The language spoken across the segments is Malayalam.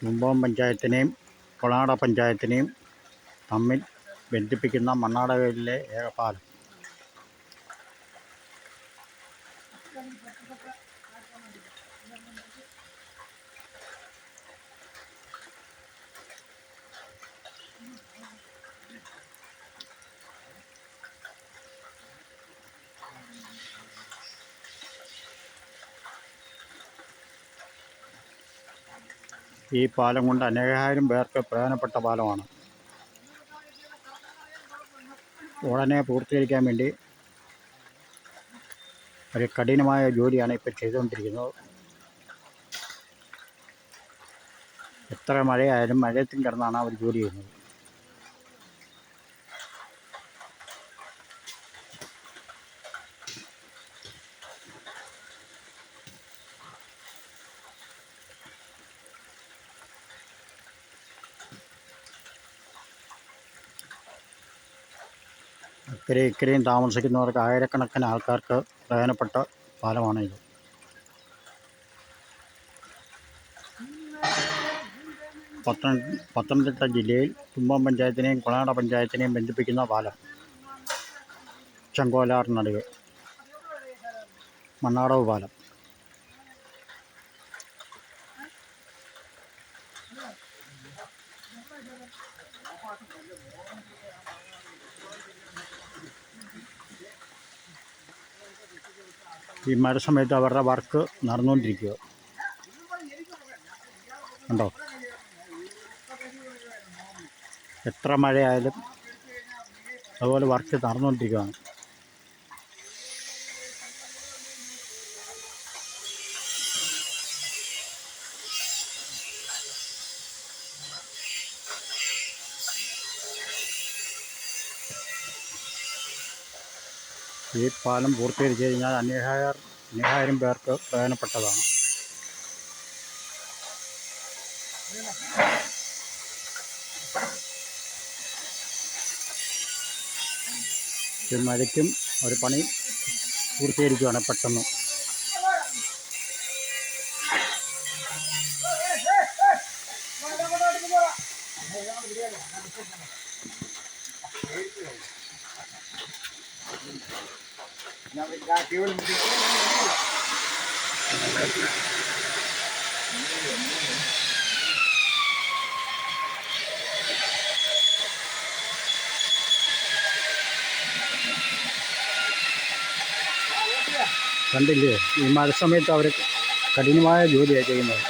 മുമ്പോം പഞ്ചായത്തിനെയും കൊളാട പഞ്ചായത്തിനെയും തമ്മിൽ ബന്ധിപ്പിക്കുന്ന മണ്ണാടകയിലെ ഏക പാലം ഈ പാലം കൊണ്ട് അനേകായിരം പേർക്ക് പ്രയോജനപ്പെട്ട പാലമാണ്. ഉടനെ പൂർത്തീകരിക്കാൻ വേണ്ടി ഒരു കഠിനമായ ജോലിയാണ് ഇപ്പോൾ ചെയ്തുകൊണ്ടിരിക്കുന്നത്. എത്ര മഴയായാലും മഴയത്തും കിടന്നാണ് അവർ ജോലി ചെയ്യുന്നത്. അക്കരെ ഇക്കരെയും താമസിക്കുന്നവർക്ക് ആയിരക്കണക്കിന് ആൾക്കാർക്ക് പ്രയോജനപ്പെട്ട പാലമാണ് ഇത് പത്തനം പത്തനംതിട്ട ജില്ലയിൽ തുമ്പം പഞ്ചായത്തിനെയും കൊളനാട പഞ്ചായത്തിനെയും ബന്ധിപ്പിക്കുന്ന പാലം. ചെങ്കോലാറിനടുവ് മണ്ണാടവ് പാലം. ഈ മഴ സമയത്ത് അവരുടെ വർക്ക് നടന്നുകൊണ്ടിരിക്കുക. ഉണ്ടോ എത്ര മഴയായാലും അതുപോലെ വർക്ക് നടന്നുകൊണ്ടിരിക്കുകയാണ്. ഈ പാലം പൂർത്തീകരിച്ചു കഴിഞ്ഞാൽ അനേകായിരം അനേകായിരം പേർക്ക് പ്രയോജനപ്പെട്ടതാണ്. ഈ മഴയ്ക്കും ഒരു പണി പൂർത്തീകരിക്കുകയാണ് പെട്ടെന്ന്. കണ്ടില്ലേ? ഈ മഴ സമയത്ത് അവർ കഠിനമായ ജോലിയാണ് ചെയ്യുന്നത്.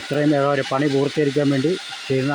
എത്രയും വേഗം ഒരു പണി പൂർത്തീകരിക്കാൻ വേണ്ടി ചെയ്യുന്ന